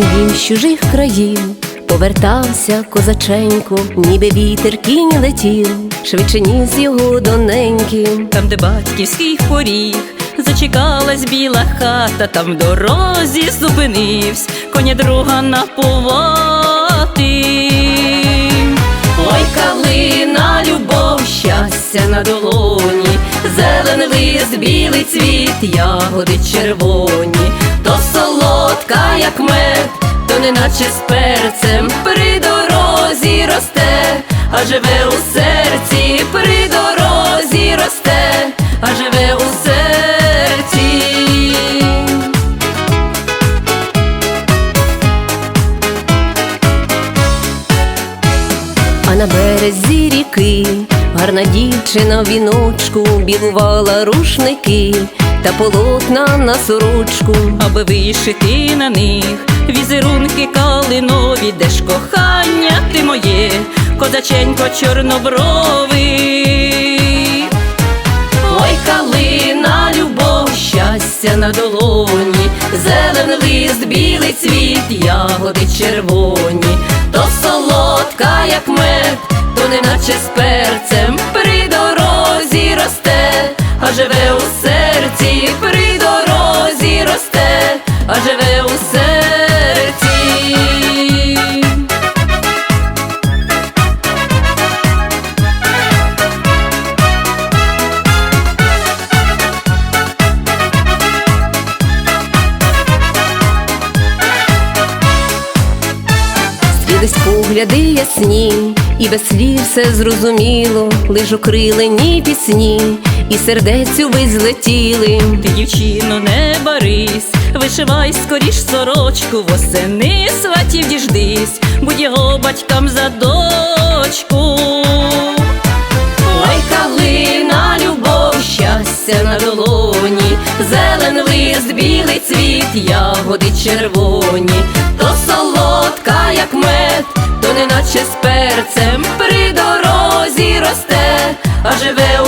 Дім з чужих країв, повертався козаченько, ніби вітер кінь летів, швидше ніс його доненьким. Там, де батьківський поріг, зачекалась біла хата, там в дорозі зупинився, коня друга напувати. Ой, калина, любов, щастя на долоні, зелений лист, білий цвіт, ягоди червоні, солодка, як мед, то неначе з перцем при дорозі росте, а живе у серці, при дорозі росте, а живе у серці. А на березі ріки гарна дівчина в віночку білувала рушники та полотна на сорочку. аби вишити на них візерунки калинові, де ж кохання ти моє, козаченько чорнобровий. Ой, калина, любов, щастя на долоні, зелений лист, білий цвіт, ягоди червоні, а живе у серці, при дорозі росте, а живе у серці. Стрілись погляди ясні, і без слів все зрозуміло, лиш окрилені пісні, і сердецю ви злетіли. Ти, дівчино, не барись, вишивай скоріш сорочку, восени сватів діждись, будь його батькам за дочку. Ой, калина, любов, щастя на долоні, зелен лист, білий цвіт, ягоди червоні, то солодка, як мед, то неначе з перцем при дорозі росте, а живе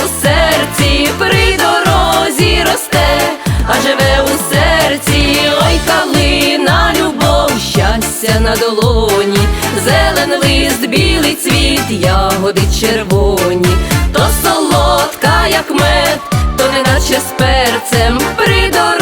а живе у серці, ой, калина, любов, щастя на долоні, зелен лист, білий цвіт, ягоди червоні, то солодка, як мед, то неначе з перцем при дорозі